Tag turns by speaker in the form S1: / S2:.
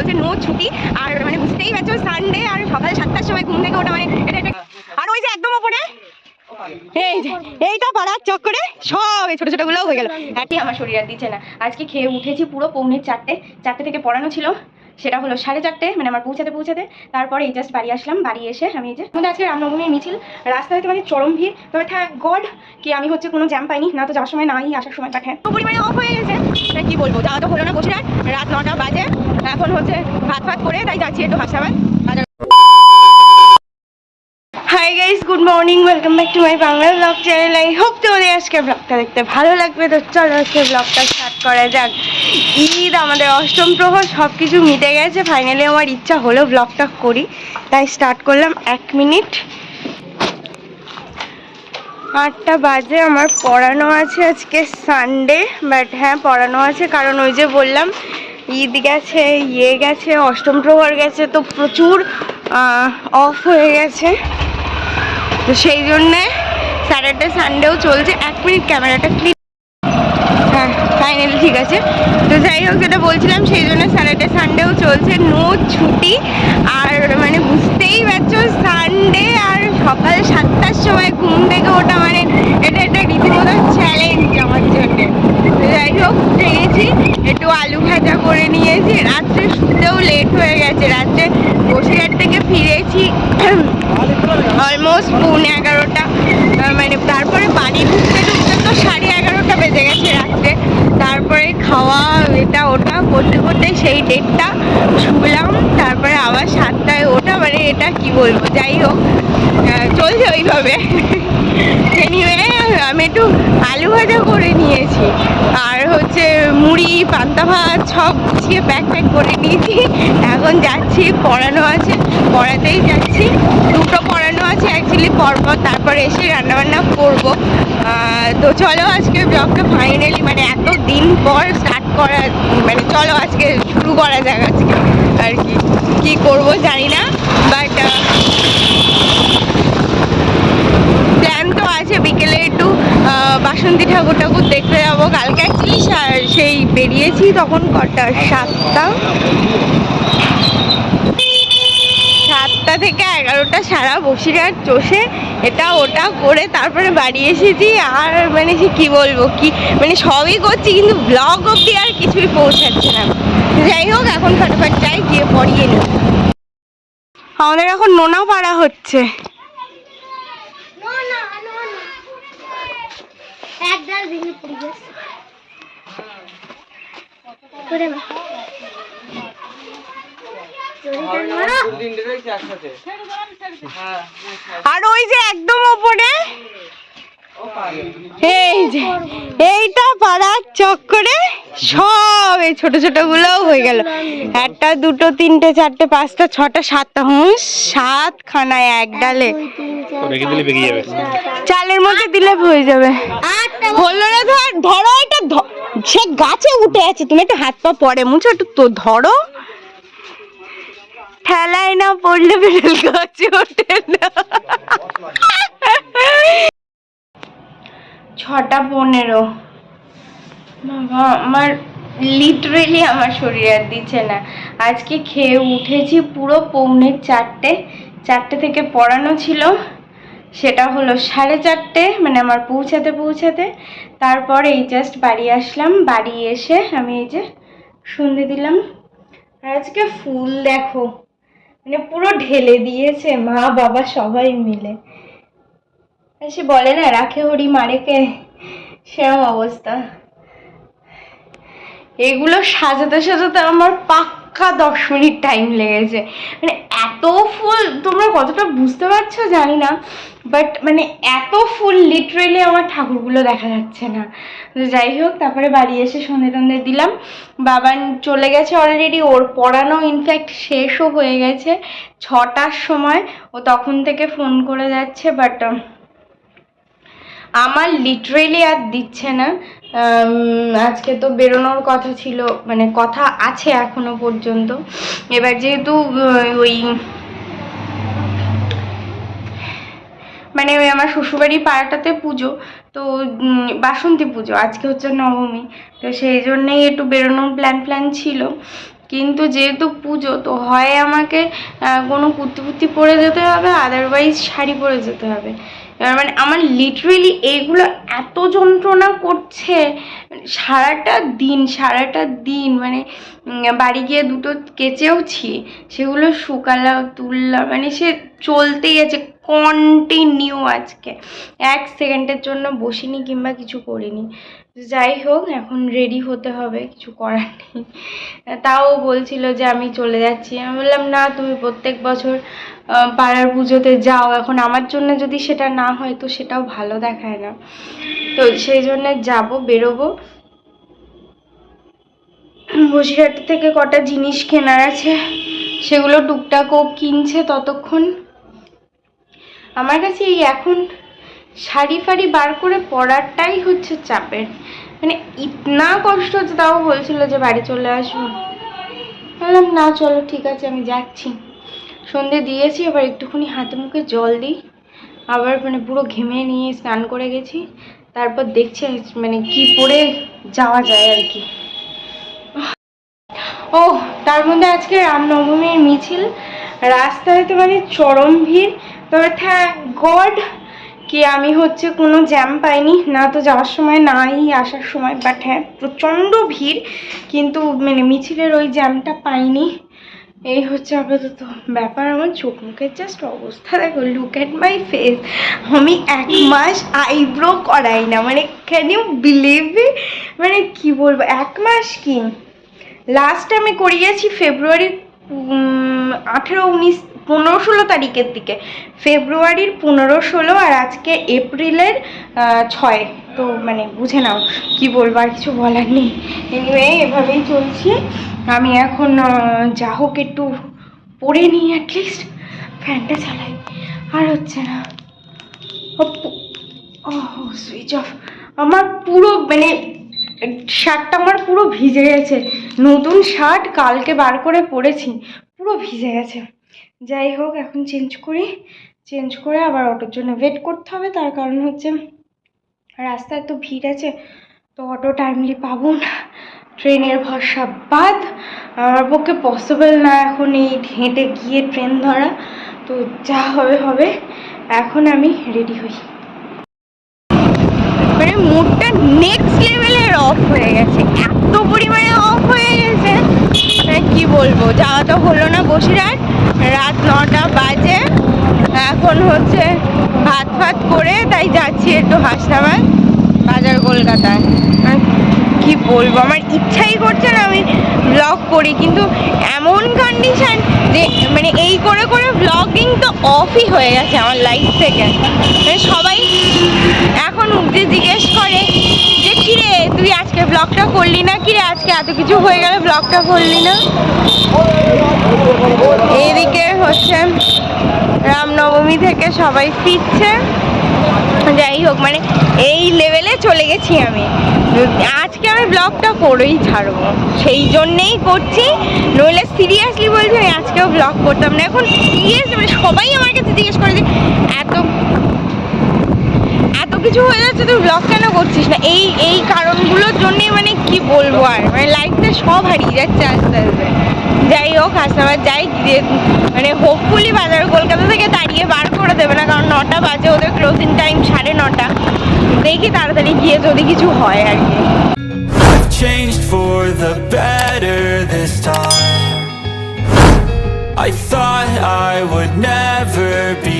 S1: চলছে নো ছুটি। আর মানে বুঝতেই পারছ সানডে আর সকাল সাতটার সময় ঘুম থেকে ওটা মানে আর ওই যে একদম ওপরে? এই যে, এইটা পাড়ার চক্করে সব এই ছোট ছোটগুলো হয়ে গেল। হ্যাঁটি আমার শরীর আর দিচ্ছে না। আজকে খেয়ে উঠেছি পুরো পৌনে চারটে। চারটে থেকে পড়ানো ছিল। সেটা হলো সাড়ে চারটে মানে আমার পৌঁছাতে পৌঁছাতে। তারপরে এই জাস্ট বাড়ি আসলাম, বাড়ি এসে আমি এই যে আমাদের আজকে রামনবমীর মিছিল। রাস্তাতে মানে চরম ভিড়। তবে থ্যাংক গড কি আমি হচ্ছে কোনো জ্যাম পাইনি। না তো যাওয়ার সময় নাই আসার সময় পাঠায় পরিমাণে অফ হয়ে গেছে। কি বলব? যাওয়া তো হলো না বসে রাত নটা বাজে। এখন হচ্ছে ভাত ভাত করে তাই যাচ্ছি একটু হাসাবাদ hi guys good morning welcome back to my Bangla blog channel I hope তোমাদের আজকে ব্লগটা দেখতে ভালো লাগবে। তো চলো আজকে ব্লগটা স্টার্ট করা যাক। ঈদ, আমাদের অষ্টম প্রহর সব কিছু মিটে গেছে। ফাইনালি আমার ইচ্ছা হলো ব্লগটা করি। তাই স্টার্ট করলাম এক মিনিট। আটটা বাজে, আমার পড়ানো আছে আজকে সানডে বাট হ্যাঁ পড়ানো আছে। কারণ ওই যে বললাম ঈদ গেছে ইয়ে গেছে, অষ্টম প্রহর গেছে, তো প্রচুর অফ হয়ে গেছে। তো সেই জন্যে স্যাটারডে সানডেও চলছে। এক মিনিট ক্যামেরাটা ক্লিক হ্যাঁ ফাইনালি ঠিক আছে। তো যাই হোক, যেটা বলছিলাম, সেই জন্য স্যাটারডে সানডেও চলছে। নো ছুটি। আর মানে বুঝতেই পারছ সানডে আর সকাল সাতটার সময় ঘুম থেকে ওটা মানে এটা একটা রীতিমতো চ্যালেঞ্জ আমার জন্যে তো যাই হোক উঠে গেছি একটু আলু ভাজা করে নিয়েছি রাত্রে শুতেও লেট হয়ে গেছে রাত্রে। বসিরহাট থেকে ফিরেছি অলমোস্ট পৌনে এগারোটা। মানে তারপরে বাড়ি ঢুকতে ঢুকতে তো সাড়ে এগারোটা বেজে গেছে রাত্রে। তারপরে খাওয়া এটা ওটা করতে করতে সেই ডেটটা শুলাম, তারপরে আবার সাতটায় ওটা মানে এটা কি বলব? যাই হোক চলছে ওইভাবে। আমি একটু আলু ভাজা করে নিয়েছি। আর হচ্ছে মুড়ি, পান্তা ভাত সব গুছিয়ে প্যাক প্যাক করে নিয়েছি। এখন যাচ্ছি, পড়ানো আছে, পড়াতেই যাচ্ছি। দুটো পড়ানো আছে অ্যাকচুয়ালি পরপর তারপরে এসে রান্নাবান্না করব। তো চলো আজকে ব্লগটা ফাইনালি মানে এত দিন পর স্টার্ট করা মানে চলো আজকে শুরু করা যাক আজকে। আর কি, কী করব জানি না বাট প্ল্যান তো আছে বিকেলে একটু আহ, বাসন্তী ঠাকুর ঠাকুর দেখতে যাব। কালকে অ্যাকচুয়ালি সেই বেরিয়েছি তখন কটা সাতটা। সাতটা থেকে এগারোটা সারা বসিরহাট চষে এটা ওটা করে তারপরে বাড়ি এসেছি। আর মানে সে কী বলব কি মানে সবই করছি কিন্তু ব্লগ অবধি আর কিছুই পৌঁছাচ্ছে না। যাই হোক, এখন ফটাফট যাই, গিয়ে পড়িয়ে নিই। আমাদের এখন নোনা পাড়া হচ্ছে।
S2: একদল ভেঙে পড়ে গেছে করে মা
S1: আর ওই যে একদম ওপরে, এই যে, এইটা পাড়ার চক্করে সব এই ছোট ছোট গুলোও হয়ে গেল। একটা দুটো তিনটে চারটে পাঁচটা ছটা সাতটা হুম সাত খানায় এক ডালে। চালের মধ্যে দিলে হয়ে যাবে। হলো না ধর ধরো এটা সে গাছে উঠে আছে তুমি একটু হাত পা পরে মুছো একটু তো ধরো। ঠেলায় না পড়লে বেরেল গাছে ওঠে না। ছটা পনেরো। আমার লিটারেলি আমার শরীর আর দিচ্ছে না। আজকে খেয়ে উঠেছি পুরো পৌনে চারটে। চারটে থেকে পড়ানো ছিল। সেটা হলো সাড়ে চারটে মানে আমার পৌঁছাতে পৌঁছাতে। তারপর এই জাস্ট বাড়ি আসলাম। বাড়ি এসে আমি এই যে সন্ধে দিলাম। আর আজকে ফুল দেখো মানে পুরো ঢেলে দিয়েছে মা, বাবা সবাই মিলে। সে বলে না, রাখে হরি মারেকে সেরকম অবস্থা। এগুলো সাজাতে সাজাতে আমার পাক্কা দশ মিনিট টাইম লেগেছে। মানে এত ফুল, তোমরা কতটা বুঝতে পারছ জানি না বাট মানে এত ফুল লিটারেলি আমার ঠাকুরগুলো দেখা যাচ্ছে না। যাই হোক, তারপরে বাড়ি এসে সন্ধে টন্ধে দিলাম। বাবা চলে গেছে অলরেডি ওর পড়ানো ইনফ্যাক্ট শেষও হয়ে গেছে। ছটার সময় ও তখন থেকে ফোন করে যাচ্ছে বাট আমার লিটারেলি আর দিচ্ছে না। আজকে তো বেরোনোর কথা ছিল মানে কথা আছে এখনও পর্যন্ত। এবার যেহেতু ওই মানে ওই আমার শ্বশুরবাড়ি পাড়াটাতে পুজো, তো বাসন্তী পুজো, আজকে হচ্ছে নবমী। তো সেই জন্যেই একটু বেরোনোর প্ল্যান প্ল্যান ছিল। কিন্তু যেহেতু পুজো, তো হয় আমাকে কোনো কুর্তি ফুর্তি পরে যেতে হবে আদারওয়াইজ শাড়ি পরে যেতে হবে। এবার মানে আমার লিটারেলি এইগুলো এত যন্ত্রণা করছে মানে সারাটা দিন সারাটা দিন মানে বাড়ি গিয়ে দুটো কেচেওছি, সেগুলো শুকালা তুললা মানে সে চলতেই আছে। কন্টিনিউ আজকে। এক সেকেন্ডের জন্য বসিনি কিংবা কিছু করিনি। যাই হোক, এখন রেডি হতে হবে, কিছু করার নেই। তাও বলছিল যে আমি চলে যাচ্ছি। আমি বললাম, না, তুমি প্রত্যেক বছর পাড়ার পুজোতে যাও। এখন আমার জন্য যদি সেটা না হয়, তো সেটাও ভালো দেখায় না। তো সেই জন্য যাব, বেরোবো। বসিরহাট থেকে কটা জিনিস কেনার আছে, সেগুলো টুকটাকও কিনছে ততক্ষণ। আমার কাছে এই এখন শাড়ি ফাড়ি বার করে পরাটাই হচ্ছে চাপের। মানে ইতনা কষ্ট হচ্ছে, তাও বলছিল যে বাড়ি চলে আসব। বললাম, না, চলো, ঠিক আছে, আমি যাচ্ছি। সন্ধে দিয়েছি, এবার একটুখানি হাতে মুখে জল দিই। আবার মানে পুরো ঘেমে নিয়ে স্নান করে গেছি। তারপর দেখছি মানে কি পরে যাওয়া যায় আর কি। ও তার মধ্যে আজকে রামনবমীর মিছিল। রাস্তায় তো মানে চরম ভিড়। তবে থ্যাংক গড কি আমি হচ্ছে কোনো জ্যাম পাইনি। না তো যাওয়ার সময়, নাই আসার সময়। বাট হ্যাঁ প্রচণ্ড ভিড়। কিন্তু মানে মিছিলের ওই জ্যামটা পাইনি। এই হচ্ছে আপাতত ব্যাপার। আমার চোখ মুখের জাস্ট অবস্থা দেখো। লুক অ্যাট মাই ফেস আমি এক মাস আইব্রো করাই না। মানে ক্যান ইউ বিলিভ মানে কি বলব? এক মাস কি? লাস্ট আমি করিয়েছি ফেব্রুয়ারি আঠেরো, উনিশ পনেরো ষোলো তারিখের দিকে। ফেব্রুয়ারির পনেরো ষোলো আর আজকে এপ্রিলের ছয়। তো মানে বুঝে নাও কি বলব, আর কিছু বলার নেই। এনিওয়ে এভাবেই চলছি। আমি এখন যা হোক একটু পরে নিই অ্যাটলিস্ট ফ্যানটা চালাই। আর হচ্ছে না। ও সুইচ অফ আমার পুরো মানে শার্টটা আমার পুরো ভিজে গেছে। নতুন শার্ট কালকে বার করে পরেছি। পুরো ভিজে গেছে। যাই হোক, এখন চেঞ্জ করি। চেঞ্জ করে আবার অটোর জন্য ওয়েট করতে হবে। তার কারণ হচ্ছে রাস্তায় তো ভিড় আছে, তো অটো টাইমলি পাবো না। ট্রেনের ভরসা বাদ। আমার পক্ষে পসিবল না এখন এই হেঁটে গিয়ে ট্রেন ধরা। তো যা হবে হবে। এখন আমি রেডি হই। মুডটা নেক্সট লেভেলের অফ হয়ে গেছে। এত পরিমাণে অফ হয়ে কি বলব? যাওয়া তো হলো না বসিরহাট। রাত নটা বাজে। এখন হচ্ছে ভাত ফাত করে তাই যাচ্ছি একটু হাসনাবাদ বাজার কলকাতায়। কি বলব? আমার ইচ্ছাই করছে না আমি ব্লগ করি, কিন্তু এমন কন্ডিশন যে মানে এই করে করে ব্লগিং তো অফই হয়ে গেছে আমার লাইফ থেকে। মানে সবাই এখন যে জিজ্ঞেস কিরে তুই আজকে ব্লগটা করলি না কিরে আজকে এত কিছু হয়ে গেল ব্লগটা করলি না? এইদিকে হচ্ছে রামনবমী থেকে সবাই ফিরছে। যাই হোক মানে এই লেভেলে চলে গেছি আমি। আজকে আমি ব্লগটা করেই ছাড়বো। সেই জন্যেই করছি। নইলে সিরিয়াসলি বলছি, আমি আজকেও ব্লগ করতাম না। এখন সিরিয়াস মানে সবাই আমার কাছে জিজ্ঞেস করে যে, এত এত কিছু হয়ে যাচ্ছে, তুই ব্লগ কেন করছিস না? এই এই কারণগুলোর জন্যই মানে কি বলব আর? মানে লাইফটা সব হারিয়ে যাচ্ছে আস্তে আস্তে। যাই হোক হাসনাবাদ যাই মানে হোপফুলি বাজার কলকাতা থেকে দাঁড়িয়ে বার করে দেবে না, কারণ নটা বাজে, ওদের ক্লোজিং টাইম সাড়ে নটা। দেখি তাড়াতাড়ি গিয়ে যদি কিছু হয় আর কি।
S3: Changed for the better this time. I thought I would never be